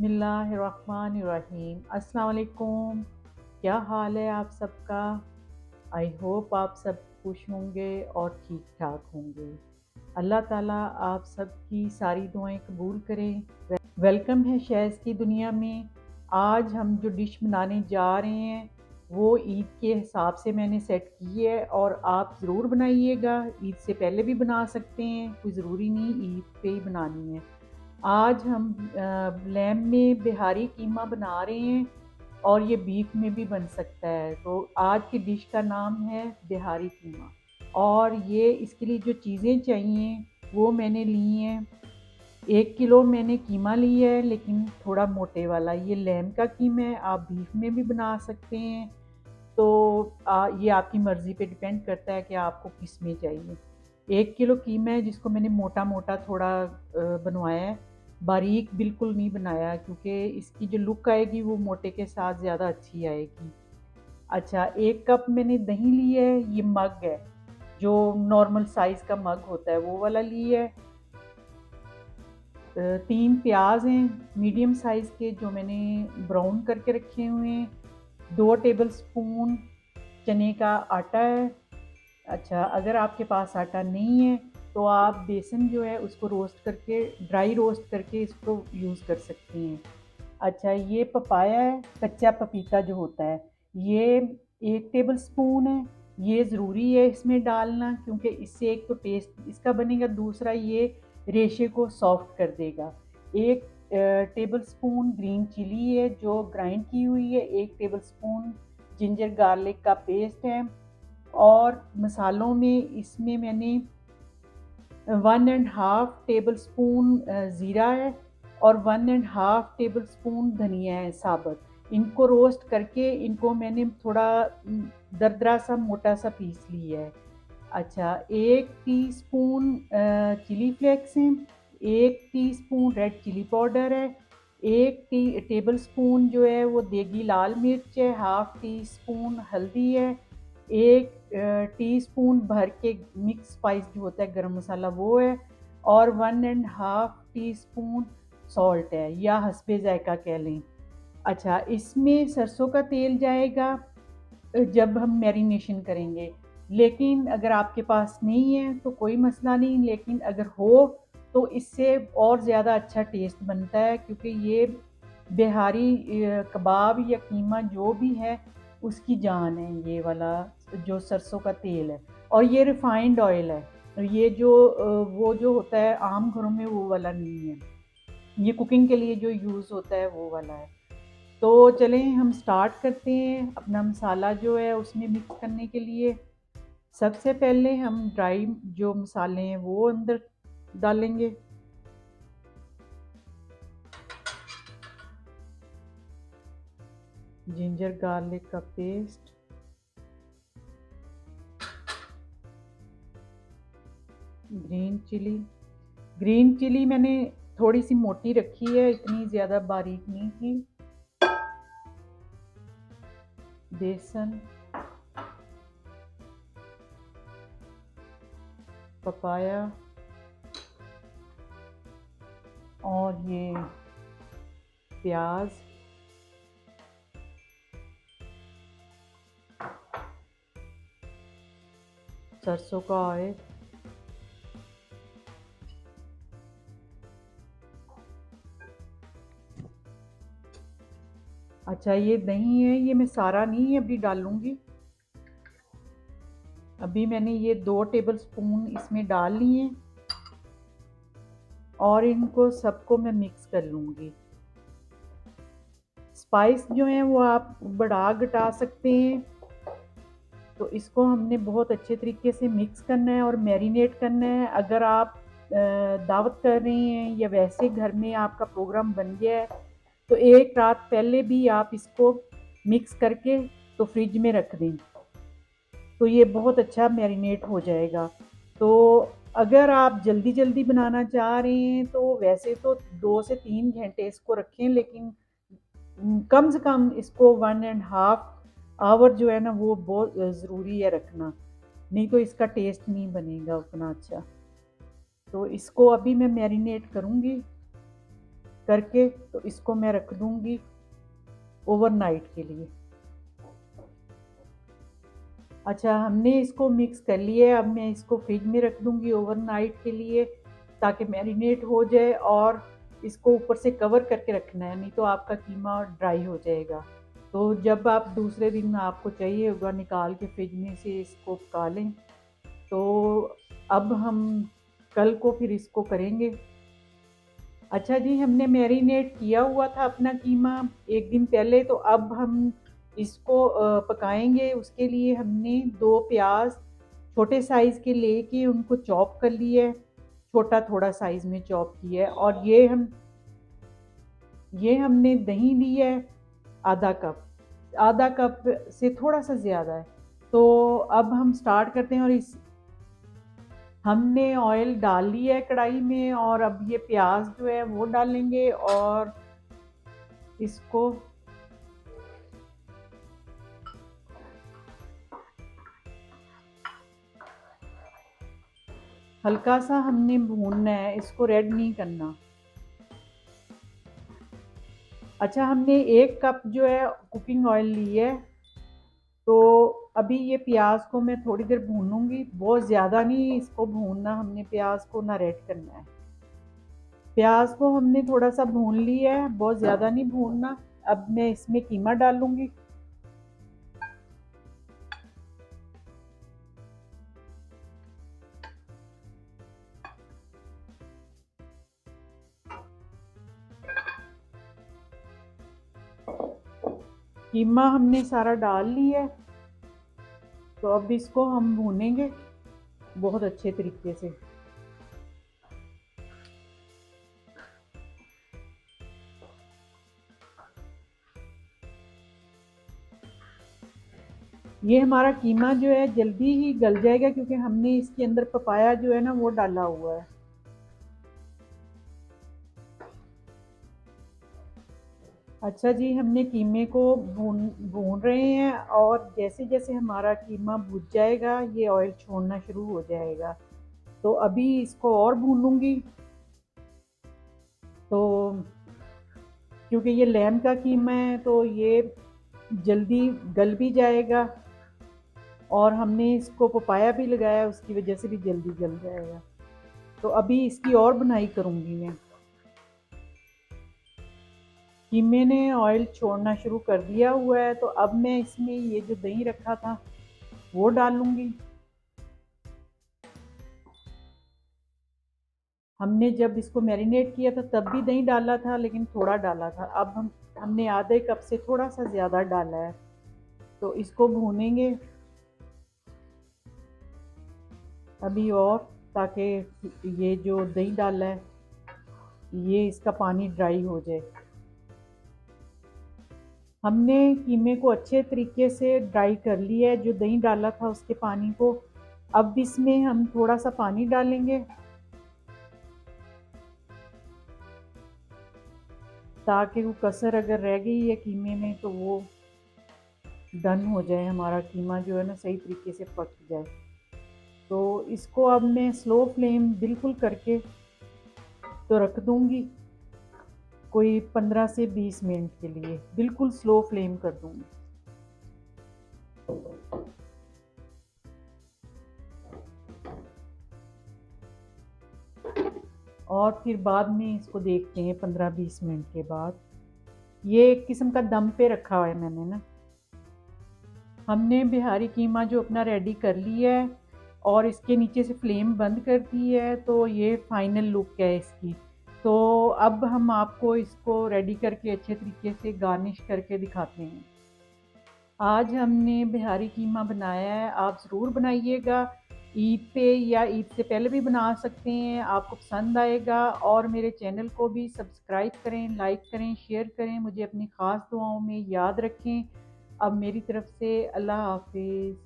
बिस्मिल्लाहिर्रहमानिर्रहीम। अस्सलाम क्या हाल है आप सबका? आई होप आप सब खुश होंगे और ठीक ठाक होंगे। अल्लाह ताला आप सबकी सारी दुआएँ कबूल करें। वेलकम है शहज़ की दुनिया में। आज हम जो डिश बनाने जा रहे हैं, वो ईद के हिसाब से मैंने सेट की है और आप ज़रूर बनाइएगा। ईद से पहले भी बना सकते हैं, कोई ज़रूरी नहीं ईद पे ही बनानी है। आज हम लैम में बिहारी कीमा बना रहे हैं और ये बीफ में भी बन सकता है। तो आज की डिश का नाम है बिहारी कीमा। और ये इसके लिए जो चीज़ें चाहिए वो मैंने ली हैं। एक किलो मैंने कीमा लिया है लेकिन थोड़ा मोटे वाला। ये लैम का कीमा है आप बीफ में भी बना सकते हैं। तो आ, ये आपकी मर्ज़ी पे डिपेंड करता है कि आपको किसमें चाहिए। एक किलो कीमा है जिसको मैंने मोटा मोटा थोड़ा बनवाया है। बारीक बिल्कुल नहीं बनाया, क्योंकि इसकी जो लुक आएगी वो मोटे के साथ ज़्यादा अच्छी आएगी। अच्छा एक कप मैंने दही ली है, ये मग है, जो नॉर्मल साइज़ का मग होता है, वो वाला ली है। तीन प्याज हैं मीडियम साइज़ के, जो मैंने ब्राउन करके रखे हुए हैं। दो टेबल स्पून चने का आटा है। अच्छा अगर आपके पास आटा नहीं है तो आप बेसन जो है उसको रोस्ट करके ड्राई रोस्ट करके इसको यूज़ कर सकते हैं। अच्छा ये पपाया है, कच्चा पपीता जो होता है, ये एक टेबल स्पून है, ये ज़रूरी है इसमें डालना क्योंकि इससे एक तो टेस्ट इसका बनेगा, दूसरा ये रेशे को सॉफ्ट कर देगा। एक टेबल स्पून ग्रीन चिली है जो ग्राइंड की हुई है, एक टेबल स्पून जिंजर गार्लिक का पेस्ट है और मसालों में इसमें मैंने one and half tablespoon ज़ीरा है और one and half tablespoon धनिया है, साबुत। इनको रोस्ट करके इनको मैंने थोड़ा दरदरा सा, मोटा सा पीस लिया है। अच्छा एक टीस्पून चिली फ्लेक्स हैं, एक टीस्पून रेड चिली पाउडर है, एक टी टेबल स्पून जो है वो देगी लाल मिर्च है, हाफ़ टी स्पून हल्दी है, एक टीस्पून भर के मिक्स स्पाइस जो होता है, गरम मसाला वो है, और one and half teaspoon salt है, या हसबे जायका कह लें। अच्छा इसमें सरसों का तेल जाएगा, जब हम मैरिनेशन करेंगे। लेकिन अगर आपके पास नहीं है तो कोई मसला नहीं, लेकिन अगर हो तो इससे और ज़्यादा अच्छा टेस्ट बनता है, क्योंकि ये बिहारी कबाब या कीमा जो भी है उसकी जान है, ये वाला, जो सरसों का तेल है। और ये रिफाइंड ऑयल है। ये जो वो जो होता है, आम घरों में वो वाला नहीं है। ये कुकिंग के लिए जो यूज़ होता है, वो वाला है। तो चलें, हम स्टार्ट करते हैं। अपना मसाला जो है, उसमें मिक्स करने के लिए। सबसे पहले हम ड्राई जो मसाले हैं, वो अंदर डालेंगे। जिंजर गार्लिक का paste. Green chilli. Green chilli मैंने थोड़ी सी मोटी रखी है, इतनी ज़्यादा बारीक नहीं की बेसन। पपाया। और ये प्याज। सरसों का ऑयल अच्छा ये दही है, ये मैं सारा नहीं अभी डालूँगी अभी मैंने ये दो टेबल स्पून इसमें डाल लिए और इनको सबको मैं मिक्स कर लूँगी। स्पाइस जो हैं वो आप बढ़ा घटा सकते हैं। तो इसको हमने बहुत अच्छे तरीके से मिक्स करना है और मैरिनेट करना है। अगर आप दावत कर रहे हैं या वैसे घर में आपका प्रोग्राम बन गया है तो एक रात पहले भी आप इसको मिक्स करके तो फ्रिज में रख दें। तो ये बहुत अच्छा मैरिनेट हो जाएगा। तो अगर आप जल्दी जल्दी बनाना चाह रहे हैं तो वैसे तो दो से तीन घंटे इसको रखें, लेकिन कम से कम इसको वन एंड हाफ़ आवर जो है ना, वो बहुत ज़रूरी है रखना। नहीं तो इसका टेस्ट नहीं बनेगा उतना अच्छा। तो इसको अभी मैं मैरिनेट करूँगी करके तो इसको मैं रख दूँगी ओवरनाइट के लिए। अच्छा हमने इसको मिक्स कर लिया है। अब मैं इसको फ्रिज में रख दूँगी ओवरनाइट के लिए ताकि मैरिनेट हो जाए और इसको ऊपर से कवर करके रखना है। नहीं तो आपका कीमा ड्राई हो जाएगा। तो जब आप दूसरे दिन आपको चाहिए होगा निकाल के फ्रिज में से इसको पका लें तो अब हम कल को फिर इसको करेंगे। अच्छा जी, हमने मैरिनेट किया हुआ था अपना कीमा एक दिन पहले तो अब हम इसको पकाएँगे। उसके लिए हमने दो प्याज छोटे साइज़ के लेके उनको चॉप कर है। छोटा थोड़ा साइज़ में चॉप किया है और ये हम, ये हमने दही लिया है। आधा कप। आधा कप से थोड़ा सा ज़्यादा है। तो अब हम स्टार्ट करते हैं और इस हमने ऑयल डाल लिया है कढ़ाई में और अब ये प्याज जो है वो डालेंगे और इसको हल्का सा हमने भूनना है, इसको रेड नहीं करना। अच्छा हमने एक कप जो है कुकिंग ऑयल ली है। तो अभी ये प्याज को मैं थोड़ी देर भूनूँगी। बहुत ज़्यादा नहीं, इसको भूनना, हमने प्याज को ना रेड करना है। प्याज को हमने थोड़ा सा भून लिया है, बहुत ज़्यादा नहीं भूनना। अब मैं इसमें कीमा डालूँगी। कीमा हमने सारा डाल लिया है। तो अब इसको हम भूनेंगे बहुत अच्छे तरीके से। ये हमारा कीमा जो है जल्दी ही गल जाएगा क्योंकि हमने इसके अंदर पपाया जो है ना वो डाला हुआ है। अच्छा जी, हमने कीमे को भून भून रहे हैं और जैसे जैसे हमारा कीमा भुज जाएगा, ये ऑयल छोड़ना शुरू हो जाएगा। तो अभी इसको और भूनूँगी। तो क्योंकि ये लैम का कीमा है तो ये जल्दी गल भी जाएगा और हमने इसको पपाया भी लगाया, उसकी वजह से भी जल्दी गल जाएगा। तो अभी इसकी और बनाई करूँगी मैं। कीमे मैंने ऑयल छोड़ना शुरू कर दिया हुआ है तो अब मैं इसमें ये जो दही रखा था, वो डालूँगी हमने जब इसको मैरिनेट किया था, तब भी दही डाला था, लेकिन थोड़ा डाला था। अब हम, हमने आधे कप से थोड़ा सा ज़्यादा डाला है। तो इसको भूनेंगे। अभी और, ताकि ये जो दही डाला है, ये इसका पानी ड्राई हो जाए। हमने कीमे को अच्छे तरीके से ड्राई कर लिया है, जो दही डाला था उसके पानी को। अब इसमें हम थोड़ा सा पानी डालेंगे। ताकि वो कसर अगर रह गई है कीमे में तो वो डन हो जाए, हमारा कीमा जो है ना, सही तरीके से पक जाए। तो इसको अब मैं स्लो फ्लेम बिल्कुल करके तो रख दूँगी। कोई 15 से 20 मिनट के लिए, बिल्कुल स्लो फ्लेम कर दूँगी। और फिर बाद में इसको देखते हैं 15-20 मिनट के बाद। ये एक किस्म का दम पे रखा हुआ है मैंने ना। हमने बिहारी कीमा जो अपना रेडी कर लिया है और इसके नीचे से फ्लेम बंद कर दी है तो ये फाइनल लुक है इसकी। तो अब हम आपको इसको रेडी करके अच्छे तरीके से गार्निश करके दिखाते हैं। आज हमने बिहारी कीमा बनाया है, आप ज़रूर बनाइएगा। ईद पे या ईद से पहले भी बना सकते हैं, आपको पसंद आएगा। और मेरे चैनल को भी सब्सक्राइब करें लाइक करें शेयर करें, मुझे अपनी ख़ास दुआओं में याद रखें। अब मेरी तरफ़ से अल्लाह हाफिज़।